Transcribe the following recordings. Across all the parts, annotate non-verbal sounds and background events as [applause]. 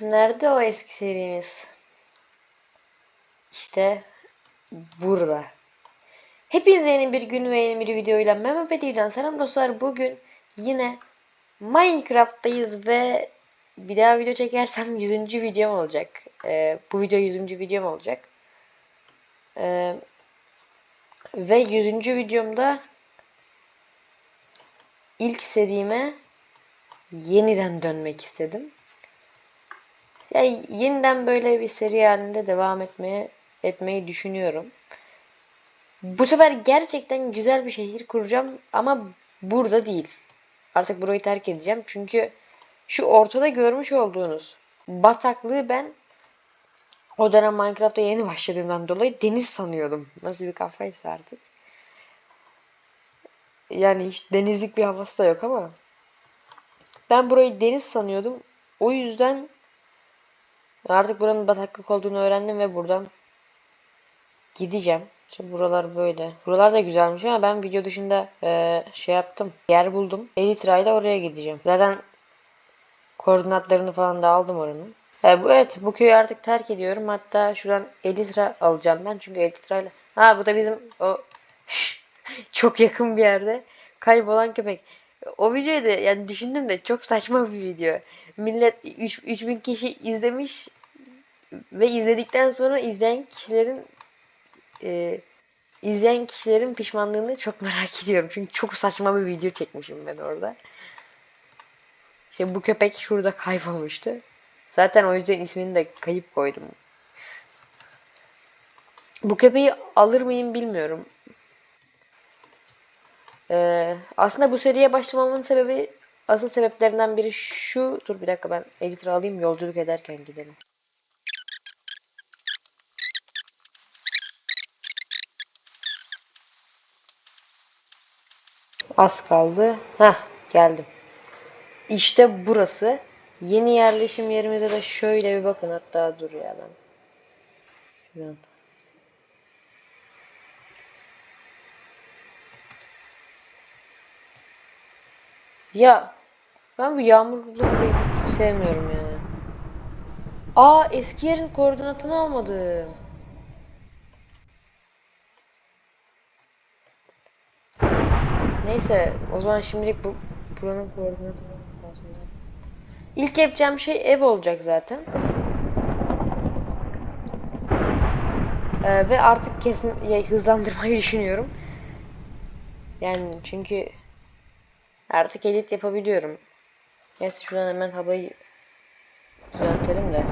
Nerede o eski serimiz? İşte burada. Hepinize yeni bir gün ve yeni bir videoyla Mehmet Bedi'den selam dostlar. Bugün yine Minecraft'tayız ve bir daha video çekersem [laughs] 100. videom olacak. Ee, bu video 100. videom olacak. Ee, ve 100. videomda ilk serime yeniden dönmek istedim. Yani yeniden böyle bir seri halinde devam etmeye etmeyi düşünüyorum. Bu sefer gerçekten güzel bir şehir kuracağım ama burada değil. Artık burayı terk edeceğim. Çünkü şu ortada görmüş olduğunuz bataklığı ben o dönem Minecraft'a yeni başladığımdan dolayı deniz sanıyordum. Nasıl bir kafaysa artık. Yani hiç denizlik bir havası da yok ama ben burayı deniz sanıyordum. O yüzden artık buranın bataklık olduğunu öğrendim ve buradan gideceğim. İşte buralar böyle. Buralar da güzelmiş ama ben video dışında e, şey yaptım. Yer buldum. Elytra ile oraya gideceğim. Zaten koordinatlarını falan da aldım oranın. E, bu, evet bu köyü artık terk ediyorum. Hatta şuradan Elytra alacağım ben. Çünkü Elytra ile... Ha bu da bizim o [laughs] çok yakın bir yerde kaybolan köpek. O videoyu da yani düşündüm de çok saçma bir video. Millet 3, 3000 kişi izlemiş ve izledikten sonra izleyen kişilerin e, izleyen kişilerin pişmanlığını çok [laughs] merak ediyorum. Çünkü çok saçma bir video çekmişim ben orada. İşte bu köpek şurada kaybolmuştu. Zaten o yüzden ismini de kayıp koydum. Bu köpeği alır mıyım bilmiyorum. Ee, aslında bu seriye başlamamın sebebi asıl sebeplerinden biri şu. Dur bir dakika ben editör alayım yolculuk ederken gidelim. Az kaldı. Heh geldim. İşte burası. Yeni yerleşim yerimize de şöyle bir bakın hatta dur ya ben. Şuradan. Ya ben bu yağmurlu odayı hiç sevmiyorum ya. Aa eski yerin koordinatını almadım. Neyse o zaman şimdilik bu buranın koordinatını kalsın. İlk yapacağım şey ev olacak zaten. Ee, ve artık kesin ya, hızlandırmayı [laughs] düşünüyorum. Yani çünkü Artık edit yapabiliyorum. Neyse şuradan hemen havayı düzeltelim de.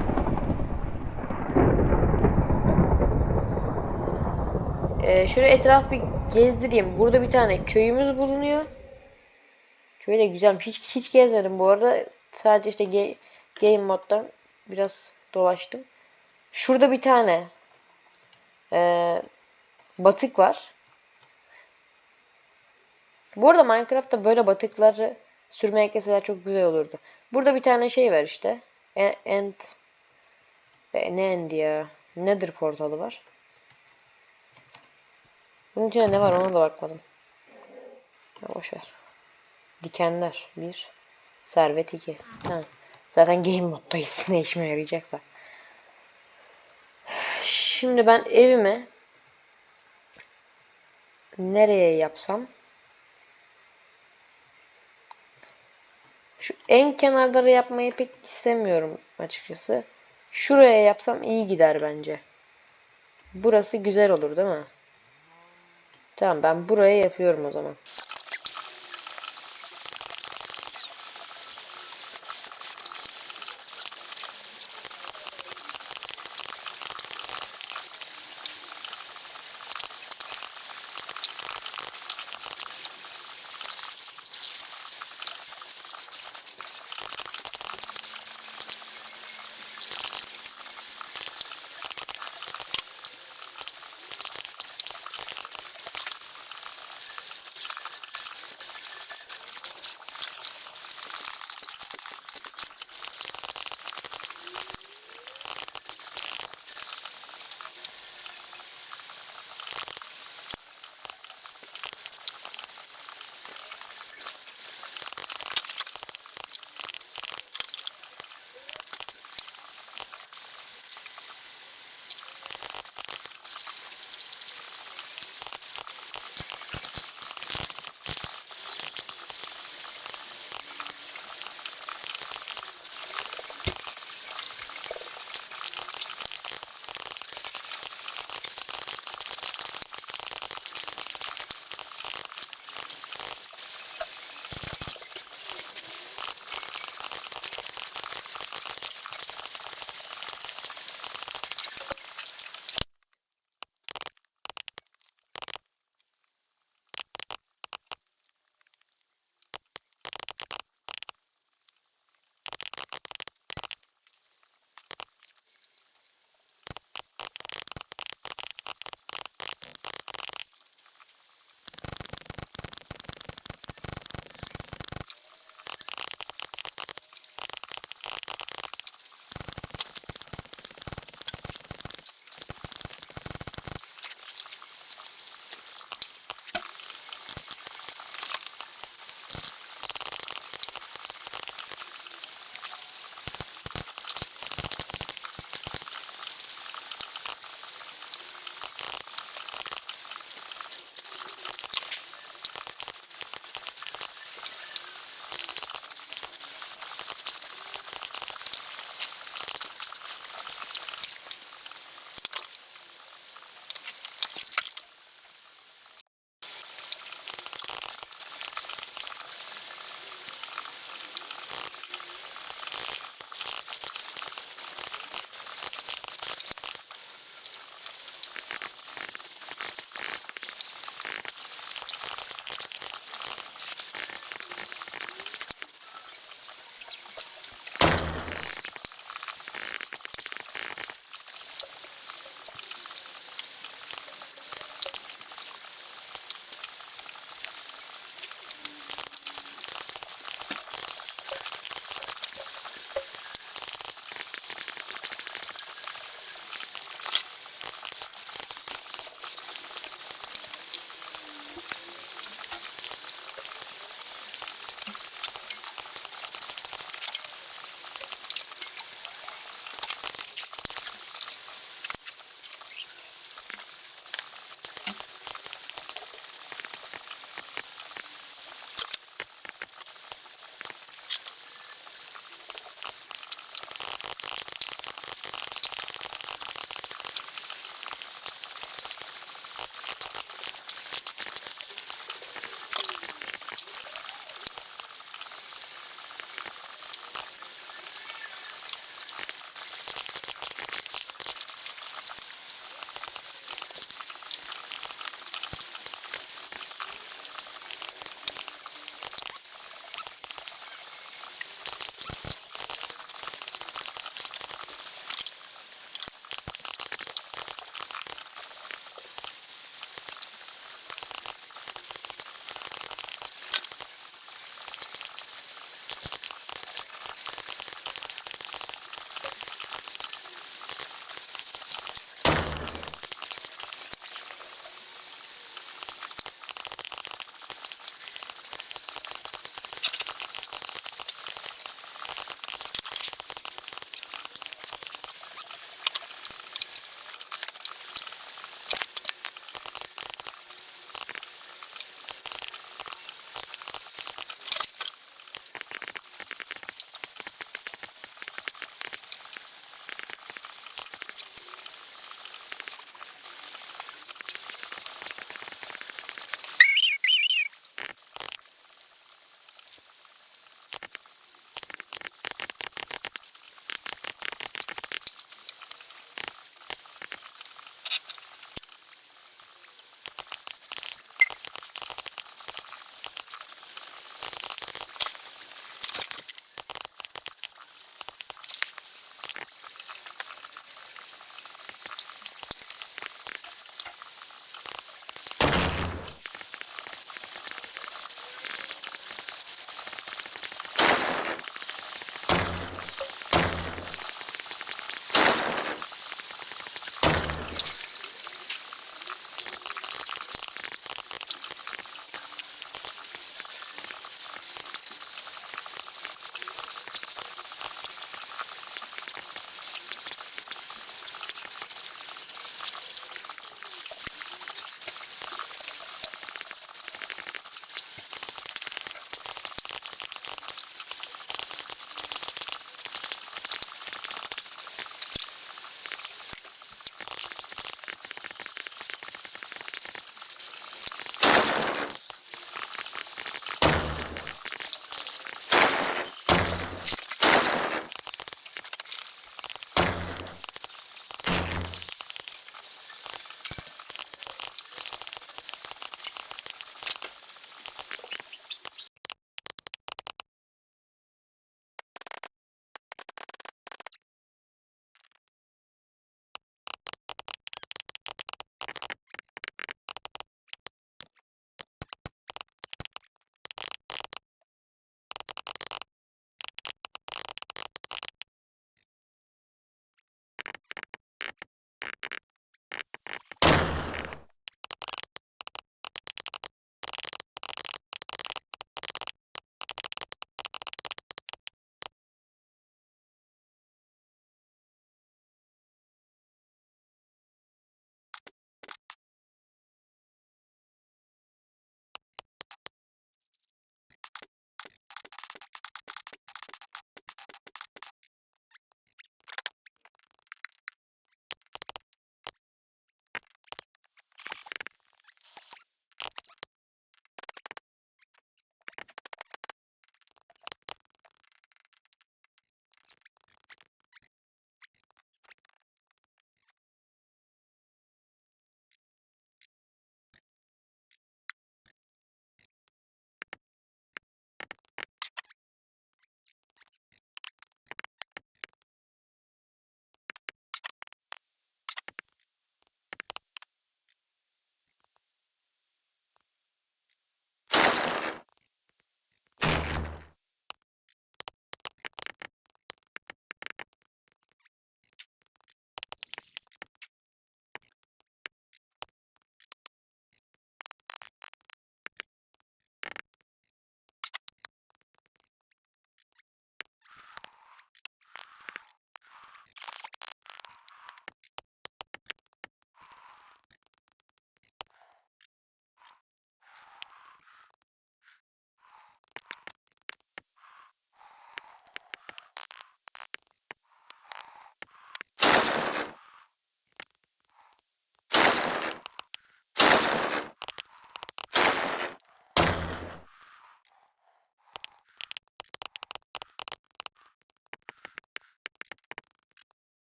Ee, şöyle etraf bir gezdireyim. Burada bir tane köyümüz bulunuyor. Köy de güzelmiş. Hiç, hiç gezmedim bu arada. Sadece işte game moddan biraz dolaştım. Şurada bir tane ee, batık var. Bu arada Minecraft'ta böyle batıkları sürmeye ekleseler çok güzel olurdu. Burada bir tane şey var işte. E, end e, ne end ya? Nether portalı var. Bunun içinde ne var ona da bakmadım. Ya boş ver. Dikenler bir. Servet iki. Ha. Zaten game moddayız [laughs] ne işime yarayacaksa. Şimdi ben evimi nereye yapsam? Şu en kenarları yapmayı pek istemiyorum açıkçası. Şuraya yapsam iyi gider bence. Burası güzel olur değil mi? Tamam ben buraya yapıyorum o zaman.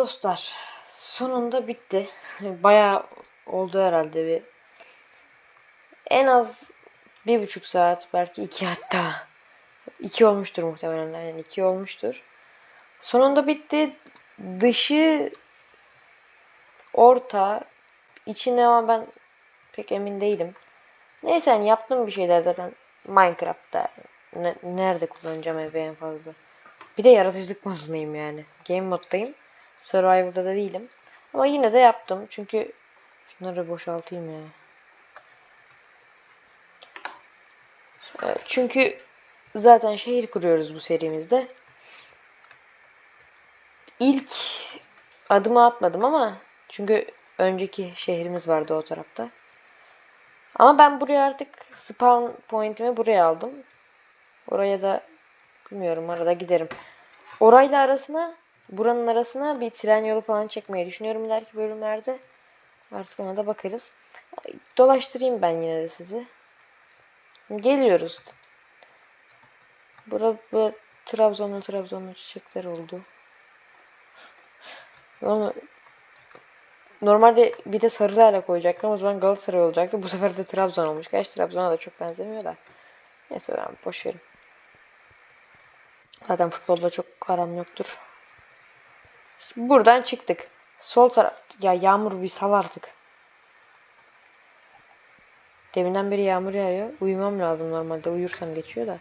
Dostlar sonunda bitti. Bayağı oldu herhalde bir en az bir buçuk saat belki iki hatta iki olmuştur muhtemelen yani iki olmuştur. Sonunda bitti. Dışı orta içine ama ben pek emin değilim. Neyse yani yaptım bir şeyler zaten Minecraft'ta ne- nerede kullanacağım evi en fazla. Bir de yaratıcılık modundayım yani. Game moddayım. Survival'da da değilim. Ama yine de yaptım. Çünkü şunları boşaltayım ya. Ee, Çünkü zaten şehir kuruyoruz bu serimizde. İlk adımı atmadım ama çünkü önceki şehrimiz vardı o tarafta. Ama ben buraya artık spawn point'imi buraya aldım. Oraya da bilmiyorum arada giderim. Orayla arasına buranın arasına bir tren yolu falan çekmeyi düşünüyorum ileriki bölümlerde. Artık ona da bakarız. Dolaştırayım ben yine de sizi. Geliyoruz. Bura bu Trabzon'un Trabzon'un çiçekler oldu. Onu normalde bir de sarı lale koyacaktım. O zaman Galatasaray olacaktı. Bu sefer de Trabzon olmuş. Gerçi Trabzon'a da çok benzemiyor da. Neyse ben boş verin. Zaten futbolda çok aram yoktur. Buradan çıktık. Sol taraf. Ya yağmur bir sal artık. Deminden beri yağmur yağıyor. Uyumam lazım normalde. Uyursam geçiyor da.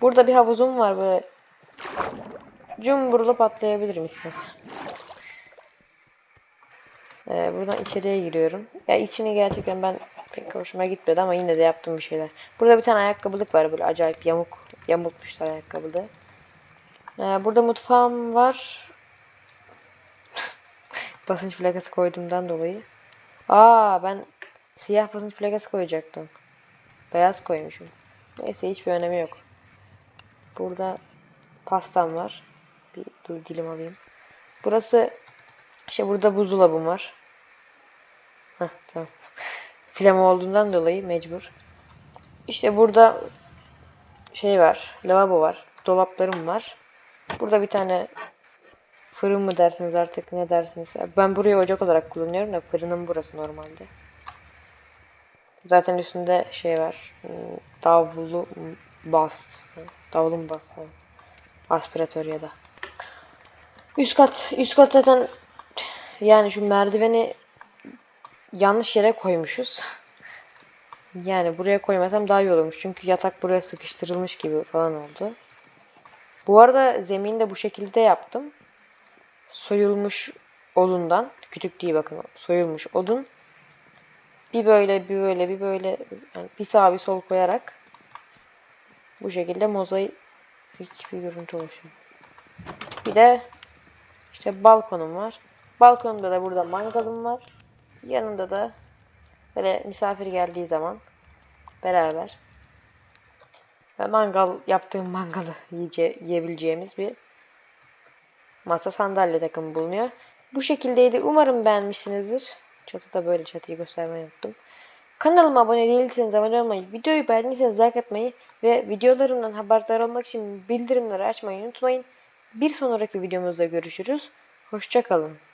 Burada bir havuzum var böyle. Cumburlu patlayabilirim istersen. Ee, buradan içeriye giriyorum. Ya içini gerçekten ben pek hoşuma gitmedi ama yine de yaptım bir şeyler. Burada bir tane ayakkabılık var böyle acayip yamuk yamultmuşlar ayakkabılığı. Ee, burada mutfağım var. Basınç plakası koyduğumdan dolayı. Aa ben siyah basınç plakası koyacaktım. Beyaz koymuşum. Neyse hiçbir önemi yok. Burada pastam var. Bir dur dilim alayım. Burası işte burada buzdolabım var. Heh, tamam. [laughs] Flama olduğundan dolayı mecbur. İşte burada şey var. Lavabo var. Dolaplarım var. Burada bir tane fırın mı dersiniz artık ne dersiniz. Ben burayı ocak olarak kullanıyorum da fırınım burası normalde. Zaten üstünde şey var. hmm, Davulu bas. Davulun bas. Evet. Aspiratör ya da. Üst kat, üst kat zaten yani şu merdiveni yanlış yere koymuşuz. Yani buraya koymasam daha iyi olurmuş. Çünkü yatak buraya sıkıştırılmış gibi falan oldu. Bu arada zemini de bu şekilde yaptım. Soyulmuş odundan. Kütük değil bakın. Soyulmuş odun. Bir böyle bir böyle bir böyle yani bir sağ bir sol koyarak bu şekilde mozaik bir görüntü oluşuyor. Bir de işte balkonum var. Balkonumda da burada mangalım var. Yanında da böyle misafir geldiği zaman beraber mangal yaptığım mangalı yiyebileceğimiz bir masa sandalye takımı bulunuyor. Bu şekildeydi. Umarım beğenmişsinizdir. Çatıda böyle çatıyı göstermeyi unuttum. Kanalıma abone değilseniz abone olmayı, videoyu beğendiyseniz like atmayı ve videolarımdan haberdar olmak için bildirimleri açmayı unutmayın. Bir sonraki videomuzda görüşürüz. Hoşçakalın.